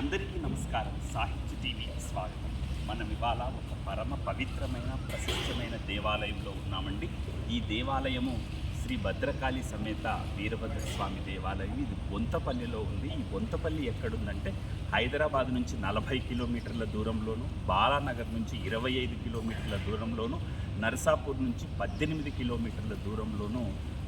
అందరికీ నమస్కారం. సాహిత్య టీవీకి స్వాగతం. మనం ఇవాళ ఒక పరమ పవిత్రమైన ప్రసిద్ధమైన దేవాలయంలో ఉన్నామండి. ఈ దేవాలయము శ్రీ భద్రకాళి సమేత వీరభద్ర స్వామి దేవాలయం. ఇది బొంతపల్లిలో ఉంది. ఈ బొంతపల్లి ఎక్కడుందంటే హైదరాబాద్ నుంచి నలభై కిలోమీటర్ల దూరంలోను బాలానగర్ నుంచి ఇరవై ఐదు కిలోమీటర్ల దూరంలోను నరసాపూర్ నుంచి పద్దెనిమిది కిలోమీటర్ల దూరంలోనూ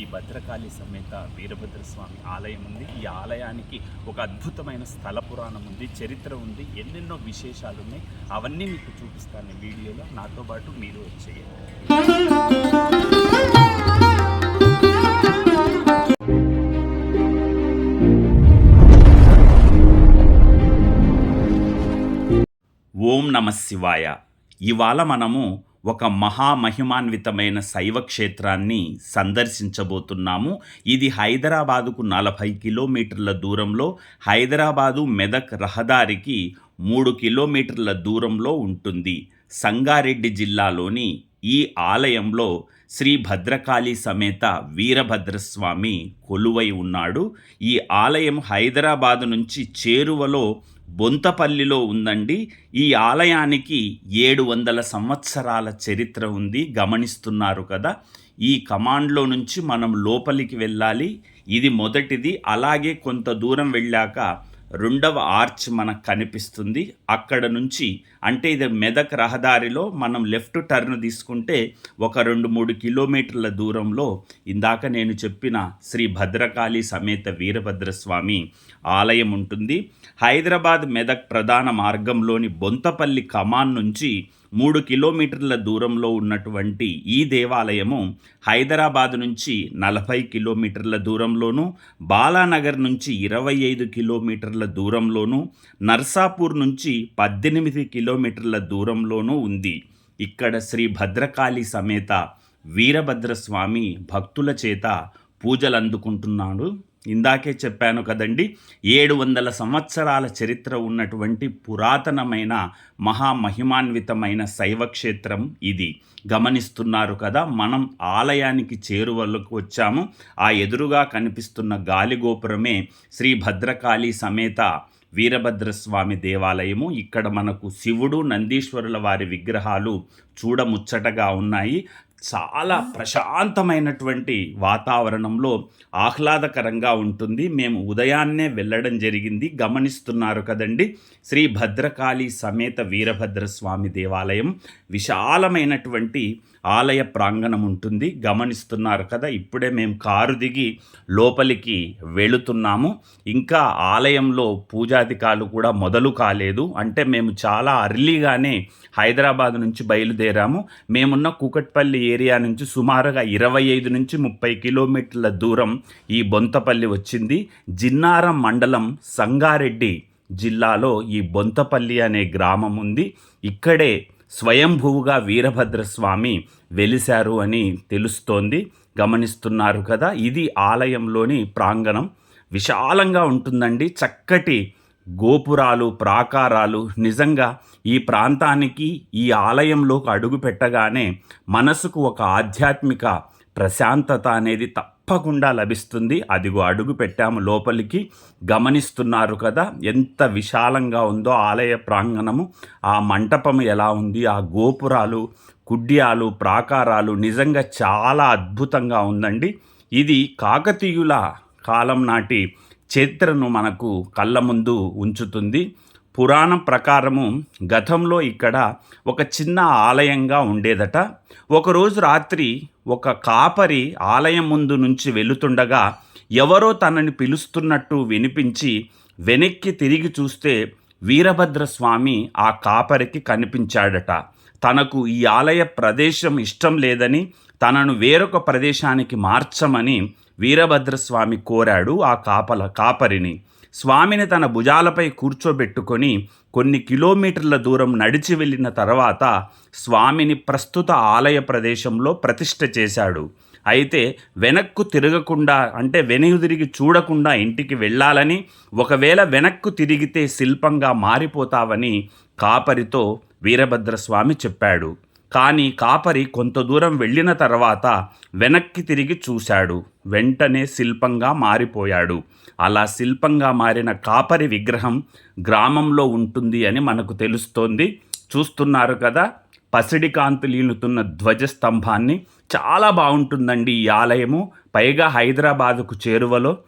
ఈ భద్రకాళి సమేత వీరభద్ర స్వామి ఆలయం ఉంది. ఈ ఆలయానికి ఒక అద్భుతమైన స్థల పురాణం ఉంది చరిత్ర ఉంది ఎన్నెన్నో విశేషాలు ఉన్నాయి అవన్నీ మీకు చూపిస్తాను ఈ వీడియోలో. నాతో పాటు మీరు వచ్చేయండి. ఓం నమ శివాయ. ఇవాళ మనము ఒక మహామహిమాన్వితమైన శైవ క్షేత్రాన్ని సందర్శించబోతున్నాము. ఇది హైదరాబాదుకు నలభై కిలోమీటర్ల దూరంలో హైదరాబాదు మెదక్ రహదారికి మూడు కిలోమీటర్ల దూరంలో ఉంటుంది. సంగారెడ్డి జిల్లాలోని ఈ ఆలయంలో శ్రీ భద్రకాళి సమేత వీరభద్రస్వామి కొలువై ఉన్నాడు. ఈ ఆలయం హైదరాబాదు నుంచి చేరువలో బొంతపల్లిలో ఉందండి. ఈ ఆలయానికి ఏడు వందల సంవత్సరాల చరిత్ర ఉంది గమనిస్తున్నారు కదా. ఈ కమాండ్లో నుంచి మనం లోపలికి వెళ్ళాలి. ఇది మొదటిది. అలాగే కొంత దూరం వెళ్ళాక రెండవ ఆర్చ్ మనకు కనిపిస్తుంది. అక్కడ నుంచి అంటే ఇది మెదక్ రహదారిలో మనం లెఫ్ట్ టర్న్ తీసుకుంటే ఒక రెండు మూడు కిలోమీటర్ల దూరంలో ఇందాక నేను చెప్పిన శ్రీ భద్రకాళి సమేత వీరభద్రస్వామి ఆలయం ఉంటుంది. హైదరాబాద్ మెదక్ ప్రధాన మార్గంలోని బొంతపల్లి కమాన్ నుంచి మూడు కిలోమీటర్ల దూరంలో ఉన్నటువంటి ఈ దేవాలయము హైదరాబాద్ నుంచి నలభై కిలోమీటర్ల దూరంలోను బాలానగర్ నుంచి ఇరవై ఐదు కిలోమీటర్ల దూరంలోను నర్సాపూర్ నుంచి పద్దెనిమిది కిలో కిలోమీటర్ల దూరంలోనూ ఉంది. ఇక్కడ శ్రీ భద్రకాళి సమేత వీరభద్రస్వామి భక్తుల చేత పూజలు అందుకుంటున్నాడు ఇందాకే చెప్పాను కదండి ఏడు వందల సంవత్సరాల చరిత్ర ఉన్నటువంటి పురాతనమైన మహామహిమాన్వితమైన శైవక్షేత్రం ఇది. గమనిస్తున్నారు కదా మనం ఆలయానికి చేరువలకు వచ్చాము. ఆ ఎదురుగా కనిపిస్తున్న గాలిగోపురమే శ్రీ భద్రకాళి సమేత వీరభద్రస్వామి దేవాలయము. ఇక్కడ మనకు శివుడు నందీశ్వరుల వారి విగ్రహాలు చూడముచ్చటగా ఉన్నాయి. చాలా ప్రశాంతమైనటువంటి వాతావరణంలో ఆహ్లాదకరంగా ఉంటుంది. మేము ఉదయాన్నే వెళ్ళడం జరిగింది. గమనిస్తున్నారు కదండి. శ్రీ భద్రకాళి సమేత వీరభద్ర స్వామి దేవాలయం విశాలమైనటువంటి ఆలయ ప్రాంగణం ఉంటుంది. గమనిస్తున్నారు కదా ఇప్పుడే మేము కారు దిగి లోపలికి వెళుతున్నాము. ఇంకా ఆలయంలో పూజాధికాలు కూడా మొదలు కాలేదు. అంటే మేము చాలా అర్లీగానే హైదరాబాద్ నుంచి బయలుదేరాము. మేమున్న కూకట్పల్లి ఏరియా నుంచి సుమారుగా ఇరవై ఐదు నుంచి ముప్పై కిలోమీటర్ల దూరం ఈ బొంతపల్లి వచ్చింది. జిన్నారం మండలం సంగారెడ్డి జిల్లాలో ఈ బొంతపల్లి అనే గ్రామం ఉంది. ఇక్కడే స్వయంభువుగా వీరభద్రస్వామి వెలిశారు అని తెలుస్తోంది. గమనిస్తున్నారు కదా ఇది ఆలయంలోని ప్రాంగణం. విశాలంగా ఉంటుందండి. చక్కటి గోపురాలు ప్రాకారాలు నిజంగా ఈ ప్రాంతానికి ఈ ఆలయంలోకి అడుగు పెట్టగానే మనసుకు ఒక ఆధ్యాత్మిక ప్రశాంతత అనేది తప్పకుండా లభిస్తుంది. అదిగో అడుగు పెట్టాము లోపలికి. గమనిస్తున్నారు కదా ఎంత విశాలంగా ఉందో ఆలయ ప్రాంగణము. ఆ మంటపం ఎలా ఉంది? ఆ గోపురాలు కుడ్యాలు ప్రాకారాలు నిజంగా చాలా అద్భుతంగా ఉందండి. ఇది కాకతీయుల కాలం నాటి చరిత్రను మనకు కళ్ళ ముందు ఉంచుతుంది. పురాణం ప్రకారము గతంలో ఇక్కడ ఒక చిన్న ఆలయంగా ఉండేదట. ఒకరోజు రాత్రి ఒక కాపరి ఆలయం ముందు నుంచి వెళుతుండగా ఎవరో తనని పిలుస్తున్నట్టు వినిపించి వెనక్కి తిరిగి చూస్తే వీరభద్రస్వామి ఆ కాపరికి కనిపించాడట. తనకు ఈ ఆలయ ప్రదేశం ఇష్టం లేదని తనను వేరొక ప్రదేశానికి మార్చమని వీరభద్రస్వామి కోరాడు ఆ కాపల కాపరిని. స్వామిని తన భుజాలపై కూర్చోబెట్టుకొని కొన్ని కిలోమీటర్ల దూరం నడిచి వెళ్ళిన తర్వాత స్వామిని ప్రస్తుత ఆలయ ప్రదేశంలో ప్రతిష్ఠ చేశాడు. అయితే వెనక్కు తిరగకుండా అంటే వెనుగు తిరిగి చూడకుండా ఇంటికి వెళ్ళాలని ఒకవేళ వెనక్కు తిరిగితే శిల్పంగా మారిపోతావని కాపరితో వీరభద్రస్వామి చెప్పాడు. కానీ కాపరి కొంత దూరం వెళ్ళిన తర్వాత వెనక్కి తిరిగి చూశాడు. వెంటనే శిల్పంగా మారిపోయాడు. అలా శిల్పంగా మారిన కాపరి విగ్రహం గ్రామంలో ఉంటుంది అని మనకు తెలుస్తోంది. చూస్తున్నారు కదా పసిడి కాంతులీనుతున్న ధ్వజస్తంభాన్ని. చాలా బాగుంటుందండి ఈ ఆలయము. పైగా హైదరాబాదుకు చేరువలో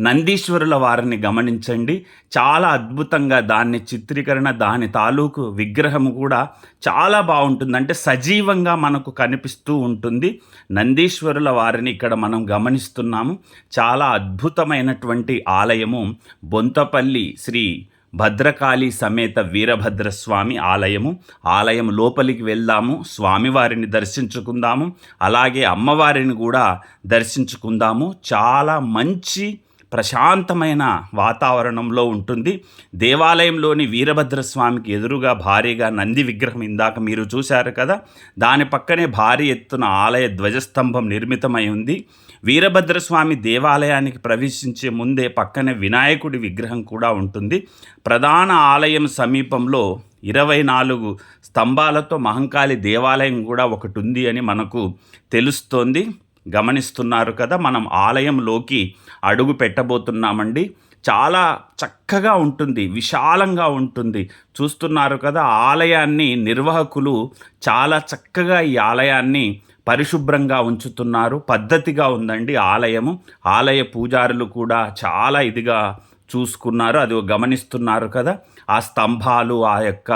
నందీశ్వరుల వారిని గమనించండి. చాలా అద్భుతంగా దాన్ని చిత్రీకరణ దాని తాలూకు విగ్రహం కూడా చాలా బాగుంటుంది. అంటే సజీవంగా మనకు కనిపిస్తూ ఉంటుంది. నందీశ్వరుల వారిని ఇక్కడ మనం గమనిస్తున్నాము. చాలా అద్భుతమైనటువంటి ఆలయము బొంతపల్లి శ్రీ భద్రకాళి సమేత వీరభద్రస్వామి ఆలయము. ఆలయం లోపలికి వెళ్దాము స్వామివారిని దర్శించుకుందాము. అలాగే అమ్మవారిని కూడా దర్శించుకుందాము. చాలా మంచి ప్రశాంతమైన వాతావరణంలో ఉంటుంది. దేవాలయంలోని వీరభద్రస్వామికి ఎదురుగా భారీగా నంది విగ్రహం ఇందాక మీరు చూశారు కదా. దాని పక్కనే భారీ ఎత్తున ఆలయ ధ్వజస్తంభం నిర్మితమై ఉంది. వీరభద్రస్వామి దేవాలయానికి ప్రవేశించే ముందే పక్కనే వినాయకుడి విగ్రహం కూడా ఉంటుంది. ప్రధాన ఆలయం సమీపంలో ఇరవై నాలుగు స్తంభాలతో మహంకాళి దేవాలయం కూడా ఒకటి ఉంది అని మనకు తెలుస్తోంది. గమనిస్తున్నారు కదా మనం ఆలయంలోకి అడుగు పెట్టబోతున్నామండి. చాలా చక్కగా ఉంటుంది విశాలంగా ఉంటుంది. చూస్తున్నారు కదా ఆలయాన్ని నిర్వాహకులు చాలా చక్కగా ఈ ఆలయాన్ని పరిశుభ్రంగా ఉంచుతున్నారు. పద్ధతిగా ఉందండి ఆలయము. ఆలయ పూజారులు కూడా చాలా ఇదిగా చూసుకున్నారు అది గమనిస్తున్నారు కదా. ఆ స్తంభాలు ఆ యొక్క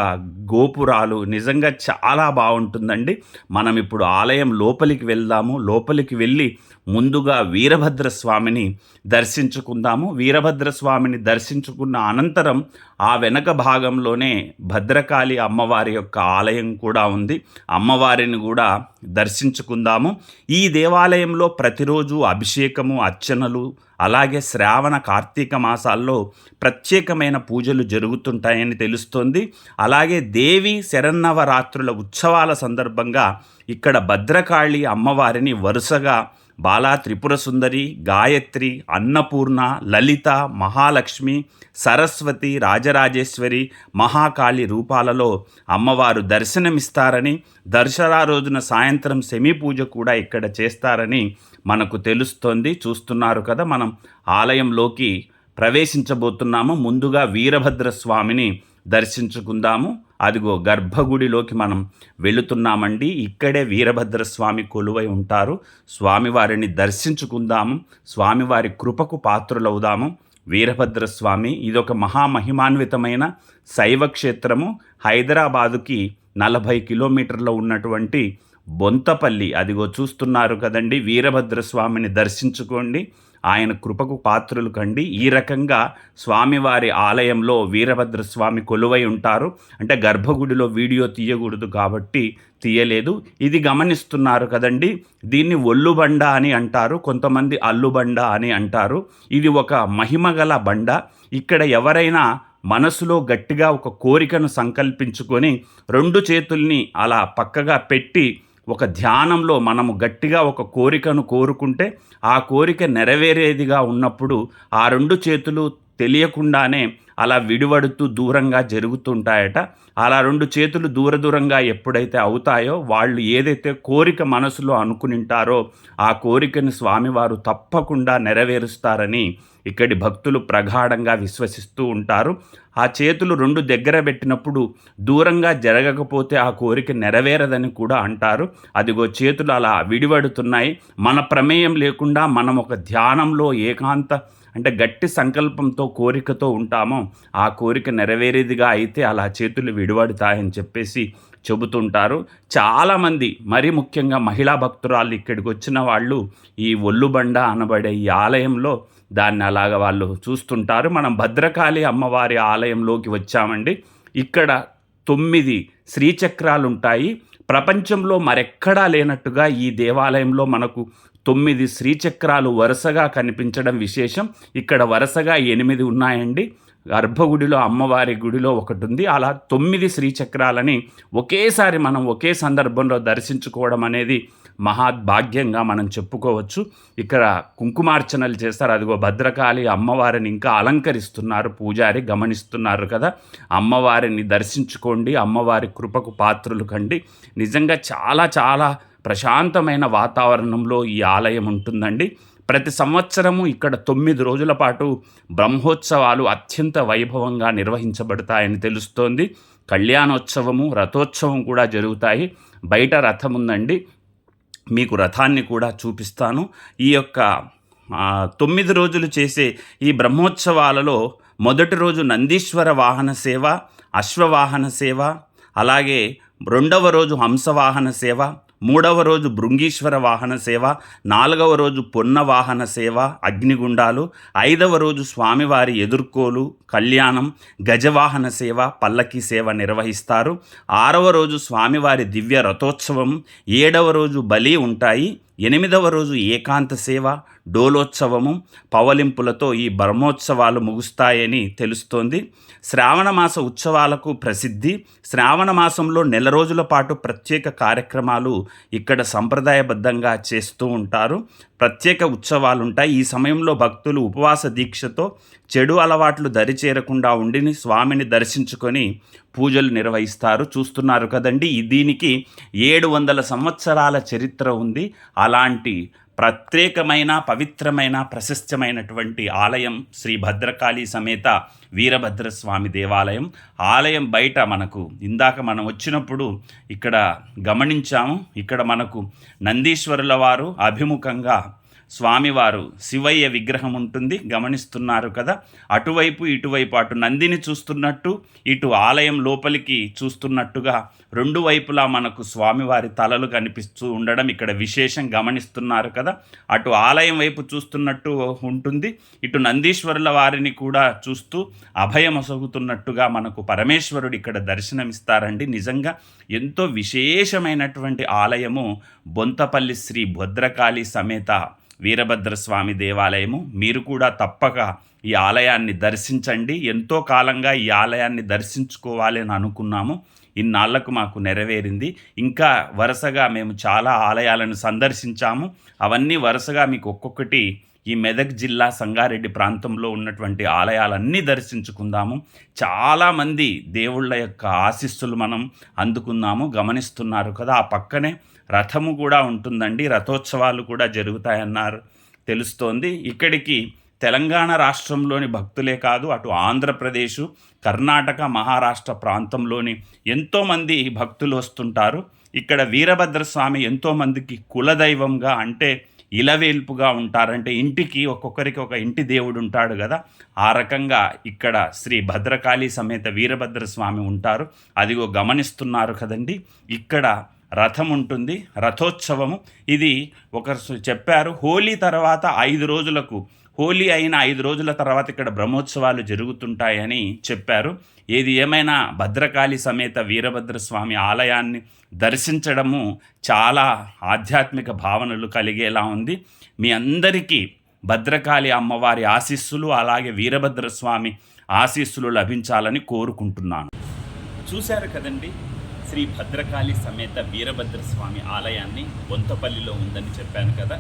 గోపురాలు నిజంగా చాలా బాగుంటుందండి. మనం ఇప్పుడు ఆలయం లోపలికి వెళ్దాము లోపలికి వెళ్ళి ముందుగా వీరభద్ర స్వామిని దర్శించుకుందాము. వీరభద్ర స్వామిని దర్శించుకున్న అనంతరం ఆ వెనక భాగంలోనే భద్రకాళి అమ్మవారి యొక్క ఆలయం కూడా ఉంది. అమ్మవారిని కూడా దర్శించుకుందాము. ఈ దేవాలయంలో ప్రతిరోజు అభిషేకము అర్చనలు అలాగే శ్రావణ కార్తీక మాసాల్లో ప్రత్యేకమైన పూజలు జరుగుతుంటాయని తెలుస్తోంది. అలాగే దేవి శరన్నవరాత్రుల ఉత్సవాల సందర్భంగా ఇక్కడ భద్రకాళి అమ్మవారిని వరుసగా బాలా త్రిపుర సుందరి గాయత్రి అన్నపూర్ణ లలిత మహాలక్ష్మి సరస్వతి రాజరాజేశ్వరి మహాకాళి రూపాలలో అమ్మవారు దర్శనమిస్తారని దర్శరా రోజున సాయంత్రం సెమీ పూజ కూడా ఇక్కడ చేస్తారని మనకు తెలుస్తోంది. చూస్తున్నారు కదా మనం. ఆలయంలోకి ప్రవేశించబోతున్నాము. ముందుగా వీరభద్ర స్వామిని దర్శించుకుందాము. అదిగో గర్భగుడిలోకి మనం వెళుతున్నామండి. ఇక్కడే వీరభద్రస్వామి కొలువై ఉంటారు. స్వామివారిని దర్శించుకుందాము. స్వామివారి కృపకు పాత్రులవుదాము. వీరభద్రస్వామి ఇదొక మహామహిమాన్వితమైన శైవ క్షేత్రము హైదరాబాదుకి నలభై కిలోమీటర్ల ఉన్నటువంటి బొంతపల్లి. అదిగో చూస్తున్నారు కదండి వీరభద్రస్వామిని దర్శించుకోండి. ఆయన కృపకు పాత్రులు కండి. ఈ రకంగా స్వామివారి ఆలయంలో వీరభద్ర స్వామి కొలువై ఉంటారు. అంటే గర్భగుడిలో వీడియో తీయకూడదు కాబట్టి తీయలేదు. ఇది గమనిస్తున్నారు కదండి. దీన్ని ఒల్లుబండ అని అంటారు. కొంతమంది అల్లుబండ అని అంటారు. ఇది ఒక మహిమగల బండ. ఇక్కడ ఎవరైనా మనసులో గట్టిగా ఒక కోరికను సంకల్పించుకొని రెండు చేతుల్ని అలా పక్కగా పెట్టి ఒక ధ్యానంలో మనము గట్టిగా ఒక కోరికను కోరుకుంటే ఆ కోరిక నెరవేరేదిగా ఉన్నప్పుడు ఆ రెండు చేతులు తెలియకుండానే అలా విడివడుతూ దూరంగా జరుగుతుంటాయట. అలా రెండు చేతులు దూర దూరంగా ఎప్పుడైతే అవుతాయో వాళ్ళు ఏదైతే కోరిక మనసులో అనుకునింటారో ఆ కోరికని స్వామివారు తప్పకుండా నెరవేరుస్తారని ఇక్కడి భక్తులు ప్రగాఢంగా విశ్వసిస్తూ ఉంటారు. ఆ చేతులు రెండు దగ్గర పెట్టినప్పుడు దూరంగా జరగకపోతే ఆ కోరిక నెరవేరదని కూడా అంటారు. అదిగో చేతులు అలా విడివడుతున్నాయి. మన ప్రమేయం లేకుండా మనం ఒక ధ్యానంలో ఏకాంత అంటే గట్టి సంకల్పంతో కోరికతో ఉంటామో ఆ కోరిక నెరవేరేదిగా అయితే అలా చేతులు విడివడుతాయని చెప్పేసి చెబుతుంటారు. చాలామంది మరి ముఖ్యంగా మహిళా భక్తురాలు ఇక్కడికి వచ్చిన వాళ్ళు ఈ ఒల్లుబండ అనబడే ఈ ఆలయంలో దాన్ని అలాగ వాళ్ళు చూస్తుంటారు. మనం భద్రకాళి అమ్మవారి ఆలయంలోకి వచ్చామండి. ఇక్కడ తొమ్మిది శ్రీచక్రాలు ఉంటాయి ప్రపంచంలో మరెక్కడా లేనట్టుగా ఈ దేవాలయంలో మనకు తొమ్మిది శ్రీచక్రాలు వరుసగా కనిపించడం విశేషం. ఇక్కడ వరుసగా ఎనిమిది ఉన్నాయండి. గర్భగుడిలో అమ్మవారి గుడిలో ఒకటి ఉంది అలా తొమ్మిది శ్రీచక్రాలని ఒకేసారి మనం ఒకే సందర్భంలో దర్శించుకోవడం అనేది మహాద్భాగ్యంగా మనం చెప్పుకోవచ్చు. ఇక్కడ కుంకుమార్చనలు చేస్తారు. అదిగో భద్రకాళి అమ్మవారిని ఇంకా అలంకరిస్తున్నారు. పూజారి గమనిస్తున్నారు కదా. అమ్మవారిని దర్శించుకోండి. అమ్మవారి కృపకు పాత్రులు కండి. నిజంగా చాలా చాలా ప్రశాంతమైన వాతావరణంలో ఈ ఆలయం ఉంటుందండి. ప్రతి సంవత్సరము ఇక్కడ తొమ్మిది రోజుల పాటు బ్రహ్మోత్సవాలు అత్యంత వైభవంగా నిర్వహించబడతాయని తెలుస్తోంది. కళ్యాణోత్సవము రథోత్సవం కూడా జరుగుతాయి. బయట రథం ఉందండి మీకు రథాన్ని కూడా చూపిస్తాను. ఈ యొక్క తొమ్మిది రోజులు చేసే ఈ బ్రహ్మోత్సవాలలో మొదటి రోజు నందీశ్వర వాహన సేవ అశ్వవాహన సేవ అలాగే రెండవ రోజు హంసవాహన సేవ మూడవ రోజు భృంగీశ్వర వాహన సేవ నాలుగవ రోజు పొన్న వాహన సేవ అగ్నిగుండాలు ఐదవ రోజు స్వామివారి ఎదుర్కోలు కళ్యాణం గజవాహన సేవ పల్లకి సేవ నిర్వహిస్తారు. ఆరవ రోజు స్వామివారి దివ్య రథోత్సవం ఏడవ రోజు బలి ఉంటాయి. ఎనిమిదవ రోజు ఏకాంత సేవ డోలోత్సవము పవలింపులతో ఈ బ్రహ్మోత్సవాలు ముగుస్తాయని తెలుస్తోంది. శ్రావణమాస ఉత్సవాలకు ప్రసిద్ధి. శ్రావణ మాసంలో నెల రోజుల పాటు ప్రత్యేక కార్యక్రమాలు ఇక్కడ సంప్రదాయబద్ధంగా చేస్తూ ఉంటారు. ప్రత్యేక ఉత్సవాలు ఉంటాయి ఈ సమయంలో భక్తులు ఉపవాస దీక్షతో చెడు అలవాట్లు దరిచేరకుండా ఉండిని స్వామిని దర్శించుకొని పూజలు నిర్వహిస్తారు. చూస్తున్నారు కదండి దీనికి ఏడు వందల సంవత్సరాల చరిత్ర ఉంది. అలాంటి ప్రత్యేకమైన పవిత్రమైన ప్రశస్తమైనటువంటి ఆలయం శ్రీ భద్రకాళి సమేత వీరభద్రస్వామి దేవాలయం. ఆలయం బయట మనకు ఇందాక మనం వచ్చినప్పుడు ఇక్కడ గమనించాము. ఇక్కడ మనకు నందీశ్వరుల వారు అభిముఖంగా స్వామివారు శివయ్య విగ్రహం ఉంటుంది గమనిస్తున్నారు కదా. అటువైపు ఇటువైపు అటు నందిని చూస్తున్నట్టు ఇటు ఆలయం లోపలికి చూస్తున్నట్టుగా రెండు వైపులా మనకు స్వామివారి తలలు కనిపిస్తూ ఉండడం ఇక్కడ విశేషం గమనిస్తున్నారు కదా. అటు ఆలయం వైపు చూస్తున్నట్టు ఉంటుంది ఇటు నందీశ్వరుల వారిని కూడా చూస్తూ అభయమసగుతున్నట్టుగా మనకు పరమేశ్వరుడు ఇక్కడ దర్శనమిస్తారండి. నిజంగా ఎంతో విశేషమైనటువంటి ఆలయము బొంతపల్లి శ్రీ భద్రకాళి సమేత వీరభద్రస్వామి దేవాలయము. మీరు కూడా తప్పక ఈ ఆలయాన్ని దర్శించండి. ఎంతో కాలంగా ఈ ఆలయాన్ని దర్శించుకోవాలి అని అనుకున్నాము. ఇన్నాళ్ళకు మాకు నెరవేరింది. ఇంకా వరుసగా మేము చాలా ఆలయాలను సందర్శించాము. అవన్నీ వరుసగా మీకు ఒక్కొక్కటి ఈ మెదక్ జిల్లా సంగారెడ్డి ప్రాంతంలో ఉన్నటువంటి ఆలయాలన్నీ దర్శించుకుందాము. చాలామంది దేవుళ్ళ యొక్క ఆశీస్సులు మనం అందుకున్నాము. గమనిస్తున్నారు కదా ఆ పక్కనే రథము కూడా ఉంటుందండి. రథోత్సవాలు కూడా జరుగుతాయన్నారు. తెలుస్తోంది. ఇక్కడికి తెలంగాణ రాష్ట్రంలోని భక్తులే కాదు అటు ఆంధ్రప్రదేశ్ కర్ణాటక మహారాష్ట్ర ప్రాంతంలోని ఎంతోమంది భక్తులు వస్తుంటారు. ఇక్కడ వీరభద్రస్వామి ఎంతోమందికి కులదైవంగా అంటే ఇలవేల్పుగా ఉంటారంటే ఇంటికి ఒక్కొక్కరికి ఒక ఇంటి దేవుడు ఉంటాడు కదా. ఆ రకంగా ఇక్కడ శ్రీ భద్రకాళి సమేత వీరభద్రస్వామి ఉంటారు. అదిగో గమనిస్తున్నారు కదండి. ఇక్కడ రథం ఉంటుంది రథోత్సవము. ఇది ఒకరు చెప్పారు హోలీ తర్వాత ఐదు రోజులకు హోలీ అయిన ఐదు రోజుల తర్వాత ఇక్కడ బ్రహ్మోత్సవాలు జరుగుతుంటాయని చెప్పారు. ఏది ఏమైనా భద్రకాళి సమేత వీరభద్రస్వామి ఆలయాన్ని దర్శించడము చాలా ఆధ్యాత్మిక భావనలు కలిగేలా ఉంది. మీ అందరికీ భద్రకాళి అమ్మవారి ఆశీస్సులు అలాగే వీరభద్రస్వామి ఆశీస్సులు లభించాలని కోరుకుంటున్నాను. చూశారు కదండి శ్రీ భద్రకాళి సమేత వీరభద్రస్వామి ఆలయాన్ని బొంతపల్లిలో ఉందని చెప్పాను కదా.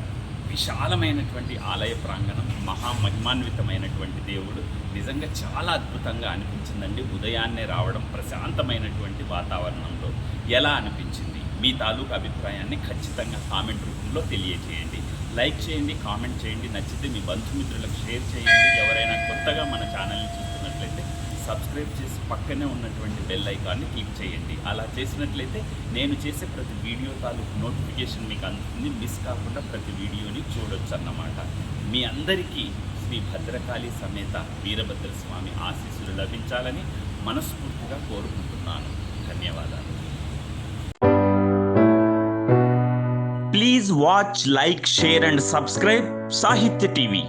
విశాలమైనటువంటి ఆలయ ప్రాంగణం మహామహిమాన్వితమైనటువంటి దేవుడు. నిజంగా చాలా అద్భుతంగా అనిపించిందండి. ఉదయాన్నే రావడం ప్రశాంతమైనటువంటి వాతావరణంలో ఎలా అనిపించింది? మీ తాలూకు అభిప్రాయాన్ని ఖచ్చితంగా కామెంట్ రూపంలో తెలియజేయండి లైక్ చేయండి కామెంట్ చేయండి. నచ్చితే మీ బంధుమిత్రులకు షేర్ చేయండి. ఎవరైనా కొత్తగా మన ఛానల్ని చూసి సబ్స్క్రైబ్ చేసి పక్కనే ఉన్నటువంటి బెల్ ఐకాన్ని క్లిక్ చేయండి. అలా చేసినట్లయితే నేను చేసే ప్రతి వీడియో తాలూకు నోటిఫికేషన్ మీకు అందుతుంది. మిస్ కాకుండా ప్రతి వీడియోని చూడొచ్చు అన్నమాట మీ అందరికీ శ్రీ భద్రకాళి సమేత వీరభద్ర స్వామి ఆశీస్సులు లభించాలని మనస్ఫూర్తిగా కోరుకుంటున్నాను. ధన్యవాదాలు. Please watch like share and subscribe Sahitya TV